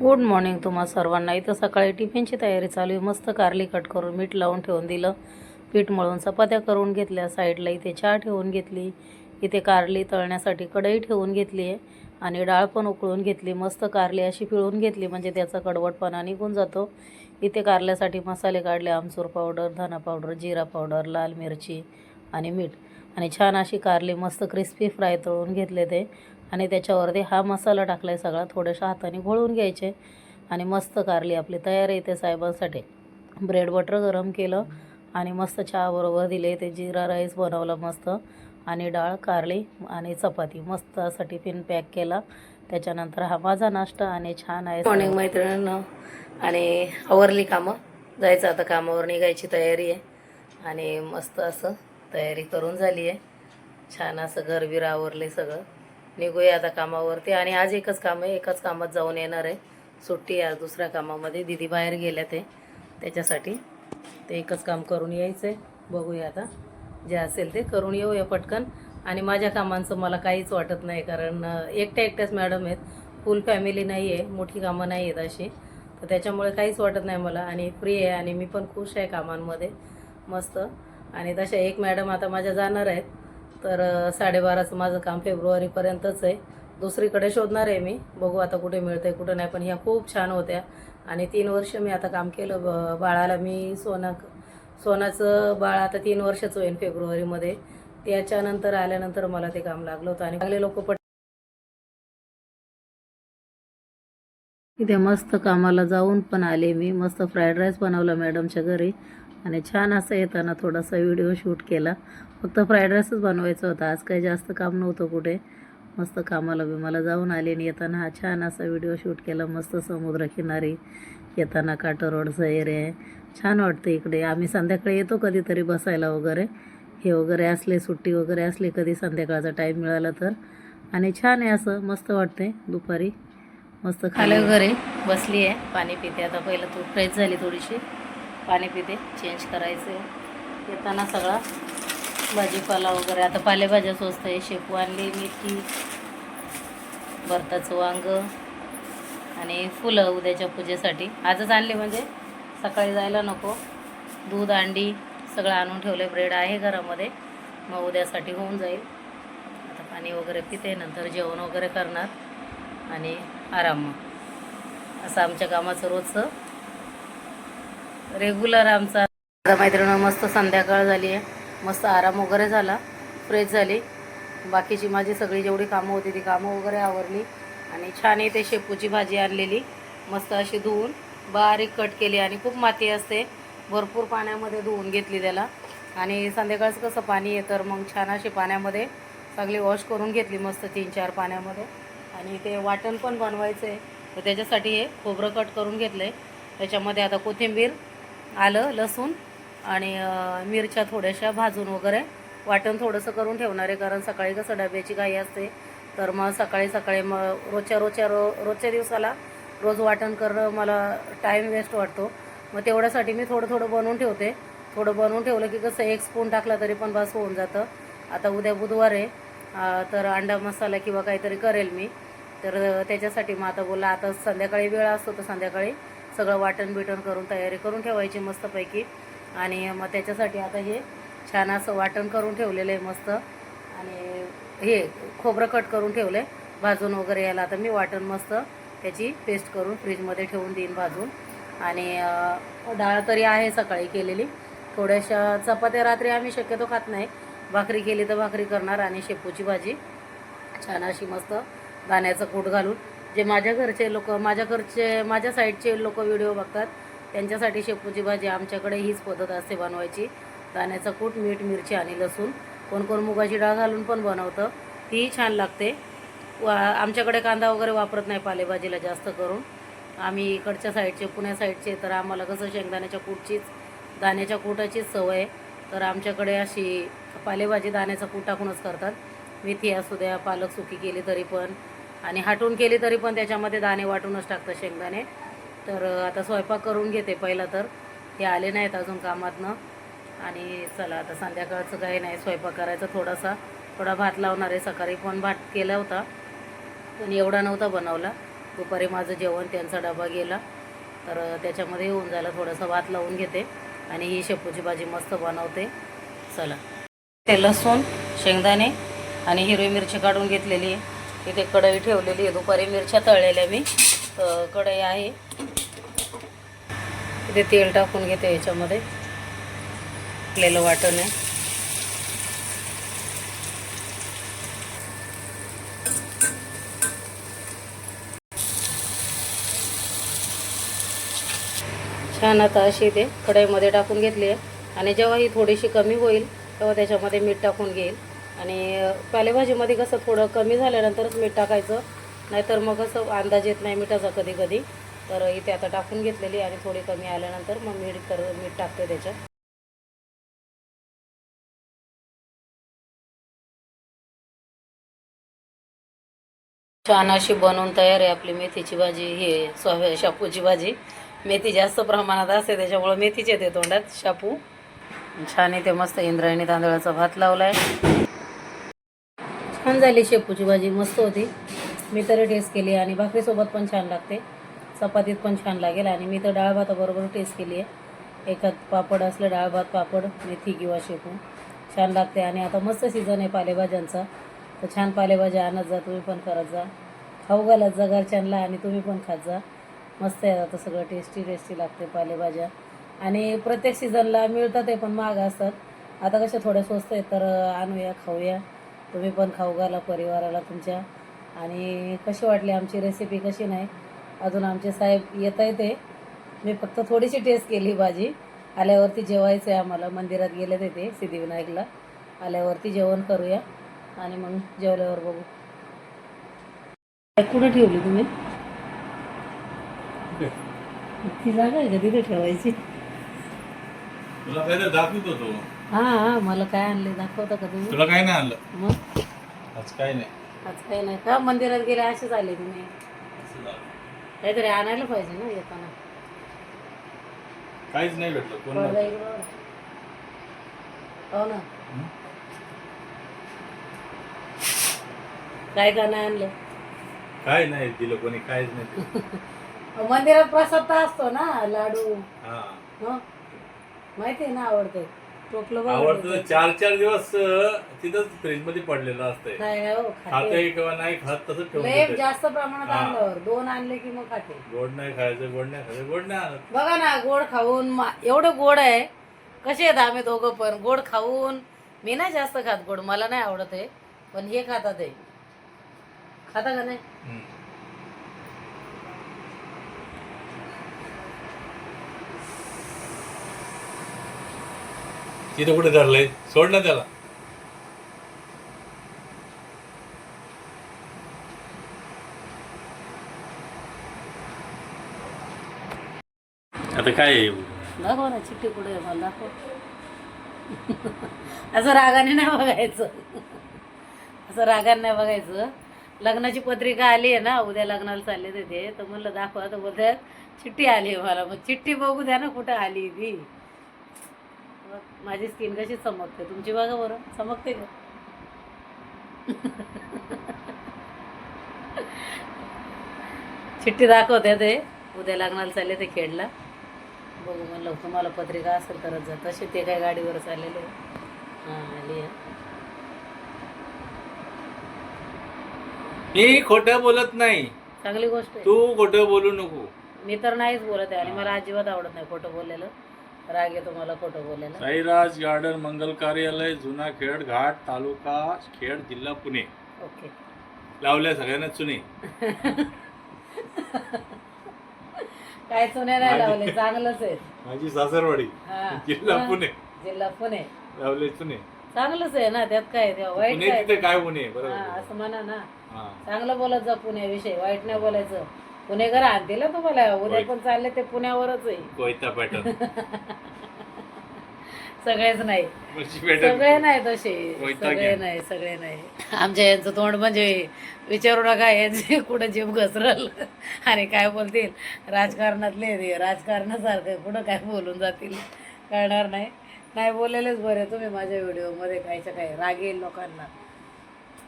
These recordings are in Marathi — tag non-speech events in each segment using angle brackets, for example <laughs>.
गुड मॉर्निंग तुम्हा सर्वांना. इथं सकाळी टिफिनची तयारी चालू आहे. मस्त कारली कट करून मीठ लावून ठेवून दिलं. पीठ मळून चपात्या करून घेतल्या. साईडला इथे चहा ठेवून घेतली. इथे कारली तळण्यासाठी कढई ठेवून घेतली आहे. आणि डाळ पण उकळून घेतली. मस्त कारली अशी पिळून घेतली म्हणजे त्याचा कडवटपणा निघून जातो. इथे कारल्यासाठी मसाले काढले. आमचूर पावडर धना पावडर जिरा पावडर लाल मिरची आणि मीठ. आणि छान अशी कारली मस्त क्रिस्पी फ्राय तळून घेतले ते. आणि त्याच्यावरती हा मसाला टाकला आहे सगळा थोड्याशा हाताने घोळून घ्यायचे आणि मस्त कारली आपली तयार आहे ते साहेबांसाठी. ब्रेड बटर गरम केलं आणि मस्त चहाबरोबर दिले ते जिरा राईस बनवला मस्त आणि डाळ कारली आणि चपाती. मस्त असा टिफिन पॅक केला. त्याच्यानंतर हा माझा नाश्ता आणि छान आहे. मॉर्निंग मैत्रिणीनं. आणि आवरली कामं. जायचं आता कामावर निघायची तयारी आहे. आणि मस्त असं तयारी करून झाली आहे. छान असं घरबीर आवरले सगळं. निघूया आता कामावरती. आणि आज एकच काम आहे एकाच कामात जाऊन येणार आहे. सुट्टी आहे आज दुसऱ्या कामामध्ये. दिदी बाहेर गेल्या ते त्याच्यासाठी. ते एकच काम करून यायचं आहे बघूया आता. जे असेल ते करून येऊया पटकन. आणि माझ्या कामांचं मला काहीच वाटत नाही कारण एकट्या एकट्याच मॅडम आहेत. फुल फॅमिली नाही आहे मोठी कामं नाही आहेत अशी. तर त्याच्यामुळे काहीच वाटत नाही मला. आणि फ्री आहे आणि मी पण खुश आहे कामांमध्ये. मस्त. आणि तशा एक मॅडम आता माझ्या जाणार आहेत. तर साडेबाराचं माझं काम फेब्रुवारीपर्यंतच आहे. दुसरीकडे शोधणार आहे मी. बघू आता कुठे मिळतं आहे कुठं नाही. पण ह्या खूप छान होत्या. आणि तीन वर्ष मी आता काम केलं ब बाळाला मी सोना सोनाचं बाळ आता तीन वर्षाचं होईल फेब्रुवारीमध्ये. त्याच्यानंतर आल्यानंतर मला ते काम लागलं होतं. आणि चांगले लोक पट इथे मस्त कामाला जाऊन पण आले मी. मस्त फ्राईड राईस बनवला मॅडमच्या घरी. आणि छान असं येताना थोडासा व्हिडिओ शूट केला. फक्त फ्राईड राईसच बनवायचा होता. आज काही जास्त काम नव्हतं कुठे. मस्त कामाला बिमाला जाऊन आले आणि येताना हा छान असा व्हिडिओ शूट केला. मस्त समुद्रकिनारी येताना काटो रोडचा एरिया आहे. छान वाटतं इकडे. आम्ही संध्याकाळी येतो कधीतरी बसायला वगैरे. हे वगैरे असले सुट्टी वगैरे असली कधी संध्याकाळचा टाईम मिळाला तर. आणि छान आहे असं. मस्त वाटते दुपारी. मस्त खाली वगैरे बसली आहे. पाणी पिते. आता पहिलं तू फ्रेश झाली थोडीशी. पाणी पिते चेंज करायचं. येताना सगळा भाजीपाला वगैरे आता पालेभाज्या स्वस्त आहे शेपू आणली मेथी भरताचं वांग आणि फुलं उद्याच्या पूजेसाठी. आजच आणली म्हणजे सकाळी जायला नको. दूध अंडी सगळं आणून ठेवले ब्रेड आहे घरामध्ये. मग उद्यासाठी होऊन जाईल. आता पाणी वगैरे पिते नंतर जेवण वगैरे करणार आणि आराम. मग असं आमच्या कामाचं रोजचं रेग्युलर आमचा. आता मस्त संध्याकाळ झाली आहे. मस्त आराम वगैरे झाला. फ्रेश झाली. बाकीची माझी सगळी जेवढी कामं होती ती कामं वगैरे आवरली. आणि छान येते शेपूची भाजी आणलेली. मस्त अशी धुवून बारीक कट केली आणि खूप माती असते. भरपूर पाण्यामध्ये धुवून घेतली त्याला. आणि संध्याकाळचं कसं पाणी आहे तर मग छान अशी पाण्यामध्ये चांगली वॉश करून घेतली मस्त तीन चार पाण्यामध्ये. आणि ते वाटण पण बनवायचं आहे तर त्याच्यासाठी हे खोबरं कट करून घेतलं आहे त्याच्यामध्ये आता कोथिंबीर आलं लसूण आणि मिरच्या थोड्याशा भाजून वगैरे. वाटण थोडंसं करून ठेवणार आहे कारण सकाळी कसं डब्याची घाई असते. तर मग सकाळी सकाळी मग रोजच्या रोजच्या रो रोजच्या दिवसाला रोज वाटण करणं मला टाईम वेस्ट वाटतो. मग तेवढ्यासाठी मी थोडं थोडं बनवून ठेवते. थोडं बनवून ठेवलं की कसं एक स्पून टाकला तरी पण बस होऊन जातं. आता उद्या बुधवार आहे तर अंडा मसाला किंवा काहीतरी करेल मी. तर त्याच्यासाठी मग आता बोलला आता संध्याकाळी वेळ असतो तर संध्याकाळी सगळं वाटण बिटण करून तयारी करून ठेवायची मस्तपैकी. आणि मग त्याच्यासाठी आता हे छान असं वाटण करून ठेवलेलं आहे मस्त. आणि हे खोबरं कट करून ठेवलं आहे भाजून वगैरे याला आता मी वाटण मस्त त्याची पेस्ट करून फ्रीजमध्ये ठेवून देईन भाजून. आणि डाळ तरी आहे सकाळी केलेली. थोड्याशा चपात्या रात्री आम्ही शक्यतो खात नाही. भाकरी केली तर भाकरी करणार आणि शेपूची भाजी. छान अशी मस्त दाण्याचं कूट घालून जे माझ्या घरचे लोक माझ्या घरचे माझ्या साईडचे लोक व्हिडिओ बघतात त्यांच्यासाठी शेपूची भाजी आमच्याकडे हीच पद्धत असते बनवायची. दाण्याचं कूट मीठ मिरची आणि लसूण. कोण कोण मुगाची डाळ घालून पण बनवतं तीही छान लागते. वा आमच्याकडे कांदा वगैरे वापरत नाही पालेभाजीला जास्त करून. आम्ही इकडच्या साईडचे पुण्या साईडचे तर आम्हाला कसं शेंगदाण्याच्या कूटचीच दाण्याच्या कूटाचीच सवय. आहे तर आमच्याकडे अशी पालेभाजी दाण्याचा कूट टाकूनच करतात. मेथी असू द्या पालक सुकी केली तरी पण. आणि हाटून केली तरी पण त्याच्यामध्ये दाणे वाटूनच टाकतं शेंगदाणे. तर आता स्वयंपाक करून घेते पहिला तर. हे आले नाहीत अजून कामातनं. आणि चला आता संध्याकाळचं काही नाही स्वयंपाक करायचा थोडासा. थोडा भात लावणार आहे सकाळी पण भात केला होता. पण एवढा नव्हता बनवला. दुपारी माझं जेवण त्यांचा डबा गेला. तर त्याच्यामध्ये येऊन झाला थोडासा भात लावून घेते. आणि ही शेपूची भाजी मस्त बनवते. चला. ते लसूण शेंगदाणे आणि हिरवी मिरची काढून घेतलेली आहे. इथे कढई ठेवलेली आहे. दुपारी मिरच्या तळलेल्या मी. तर कढई आहे. इथे तेल टाकून घेते याच्यामध्ये. आपल्याला वाटण आहे. छान आता अशी ते कढईमध्ये टाकून घेतली आहे. आणि जेव्हा ही थोडीशी कमी होईल तेव्हा त्याच्यामध्ये मीठ टाकून घेईल. आणि पालेभाजीमध्ये कसं थोडं कमी झाल्यानंतरच मीठ टाकायचं. नाहीतर मग कसं अंदाज येत नाही मिठाचा कधी कधी. तर इथे आता टाकून घेतलेली आणि थोडी कमी आल्यानंतर मग मीठ कर मीठ टाकते त्याच्यात. छान अशी बनवून तयार आहे आपली मेथीची भाजी. हे सोया शापूची भाजी. मेथी जास्त प्रमाणात असते त्याच्यामुळं मेथीचे येते तोंडात. शापू. छान इथे मस्त इंद्रायणी तांदळाचा भात लावला आहे छान झाली शेपूची भाजी मस्त होती. मी तरी टेस्ट केली आणि भाकरीसोबत पण छान लागते. चपातीत पण छान लागेल आणि मी तर डाळ भाताबरोबर टेस्ट केली आहे. एकात पापड असलं डाळ भात पापड मेथी किंवा शेपू. छान लागते आणि आता मस्त सीझन आहे पालेभाज्यांचा. तर छान पालेभाज्या आणत जा तुम्ही पण करत जा. खाऊ घालत जा घरच्यांना आणि तुम्ही पण खात जा. मस्त आहे आता सगळं टेस्टी टेस्टी लागते पालेभाज्या. आणि प्रत्येक सीझनला मिळतात ते पण महाग असतात. आता कशा थोड्या स्वस्त आहेत तर आणूया खाऊया. तुम्ही पण खाऊ घाला परिवाराला तुमच्या. आणि कशी वाटली आमची रेसिपी कशी नाही? अजून आमचे साहेब येत आहे ते मी फक्त थोडीशी टेस्ट केली भाजी. आल्यावरती जेवायचं आहे आम्हाला. मंदिरात गेले ते ते सिद्धिविनायकला. आल्यावरती जेवण करूया. आणि मग जेवल्यावर बघू. कुठे ठेवली तुम्ही? ती जागा आहे का? तिथे ठेवायची. तुला काहीतरी दाखवत होतो हा हा मला काय आणले दाखवता का तुम्ही? तुला काय नाही आणलं? मग? आज काय नाही. आज काही नाही का? मंदिरात गेले असेच आले तुम्ही. काहीतरी आणायला पाहिजे ना येताना. काहीच नाही भेटलं कोण पडदा नव्हतं. इकडं बघा. हो ना? हं? काय का नाही आणलं? काय नाही दिलं कोणी काहीच नाही दिलं. अहो, <laughs> मंदिरात प्रसाद तर असतो ना लाडू. हा. हं? माहिती आहे ना आवडते. टोपलं बघा आवडतं चार चार दिवस तिथंच फ्रीजमध्ये पडलेलं असतंय. नाही हो खाते. खाते किंवा नाही खात तसंच ठेवून लय देते. जास्त प्रमाणात हा. आणल्यावर दोन आणले की मग खाते. गोड नाही खायचं गोड नाही खायचं गोड नाही आणत. बघा ना गोड खाऊन मा- एवढं गोड आहे. कसे आहेत आम्ही दोघं पण गोड खाऊन. मी नाही जास्त खात गोड मला नाही आवडत आहे पण हे खातात आहे खाता का नाही. तिथं कुठे धरलंय? सोड ना त्याला. आता काय? दाखव ना चिठ्ठी कुठे आहे? मला दाखव. असं रागाने नाही बघायचं. असं रागाने नाही बघायचं. लग्नाची पत्रिका आली आहे ना उद्या लग्नाला चालले ते ते. तर म्हणलं दाखवा तर बोलतात चिठ्ठी आली आहे मला. मग चिठ्ठी बघू द्या ना कुठं आली ती. माझी स्किन कशी चमकते? तुमची बघा बरं. चमकते का? चिठ्ठी दाखवते ते. उद्या लग्नाला चालले ते खेडला. बघू म्हणलं तुम्हाला पत्रिका असेल तरच जा तसे ते काय गाडीवर चाललेले. हां आली मी खोटं बोलत नाही. चांगली गोष्ट आहे. तू खोटं बोलू नको. मी तर नाहीच बोलत आहे आणि मला अजिबात आवडत नाही खोटं बोललेलं. राग येतो मला खोटं बोलायला. साईराज गार्डन मंगल कार्यालय जुना खेड घाट तालुका खेड जिल्हा पुणे. ओके. लावल्या सगळ्यांना चुने. काय चुने नाही लावले चांगलंच आहे माझी सासरवाडी हा. जिल्हा पुणे. जिल्हा पुणे. लावले चुने. चांगलंच आहे ना त्यात काय तेव्हा? वाईट पुणे काय तिथे काय पुणे हा, बरोबर असं म्हणा ना. हा. चांगलं बोलत जा पुण्याविषयी वाईट नाही बोलायचं. पुणेकर आणतील तुम्हाला. उद्या. पण चालले ते पुण्यावरच आहे. कोयता पॅटर्न. <laughs> सगळेच नाही. सगळे नाही तसे. सगळे. नाही सगळे नाही. आमच्या यांचं तोंड म्हणजे विचारू नका यांचे कुठं जीभ घसरल? आणि काय बोलतील? राजकारणातले ते राजकारणासारखं कुठं काय बोलून जातील? कळणार नाही. नाही बोललेलेच बरे तुम्ही माझ्या व्हिडिओमध्ये कायच्या काय राग येईल लोकांना.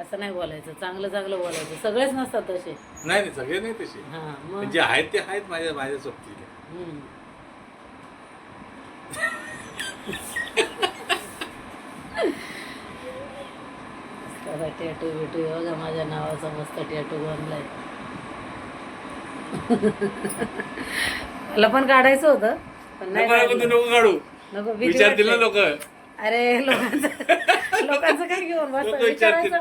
असं नाही बोलायचं. चांगलं चांगलं बोलायचं. सगळेच नसतात तसे. नाही नाही सगळे नाही तसे. हां मग? जे आहेत ते आहेत माझ्या माझ्या सोबतीला हम्म. त्याचा टॅटू बिटू हे बघा माझ्या नावाचा मस्त टॅटू बनलाय. मला पण काढायचं होतं पण नाही नको नको काढलं. नको काढू. नको भीती विचारतील ना वाटते. लोक. अरे लोकांचं लोकांचं काय घेऊन बस? विचारतील. विचारायचं.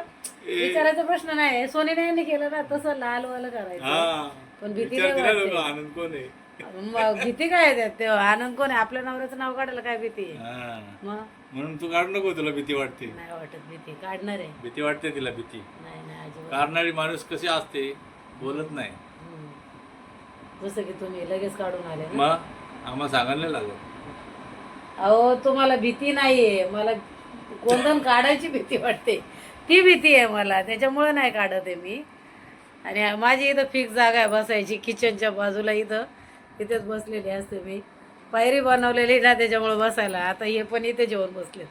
विचारायचा प्रश्न नाही सोनीने यांनी केलं ना तसं लाल वाल करायचं. हा. पण भीती नाही वाटते. आनंद कोण आहे? मग भीती काय आहे त्यात? तेव्हा आनंद कोण आहे? आपल्या नवऱ्याचं नाव काढायला काय भीती आहे? हा. मग? म्हणून तू काढू नको तुला भीती वाटते. नाही वाटत भीती. काढणार आहे. भीती वाटते तिला भीती. नाही नाही अजिबात. काढणारी माणूस कशी असते बोलत नाही. हम्म. जसं की तुम्ही लगेच काढून आले ना? मग? आम्हाला सांगायला नाही लागत. अहो तुम्हाला भीती नाहीये. मला गोंधन काढायची भीती वाटते. ती भीती आहे मला. त्याच्यामुळे नाही काढत आहे मी. आणि माझी इथं फिक्स जागा आहे बसायची किचनच्या बाजूला इथं. तिथेच बसलेली असते मी. पायरी बनवलेली ना त्याच्यामुळे बसायला. आता हे पण इथे जेवण बसले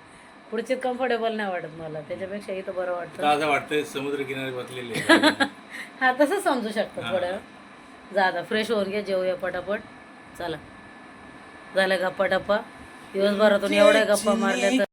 पुढचे कम्फर्टेबल नाही वाटत मला. त्याच्यापेक्षा इथं बरं वाटतं. असं वाटतंय समुद्र किनारी बसलेले. <laughs> हा तसं समजू शकतं थोडं. जा आता फ्रेश होऊन घ्या जेवूया पटापट. चला. झालं गप्पा टप्पा. दिवसभरातून एवढ्या गप्पा मारल्या तर.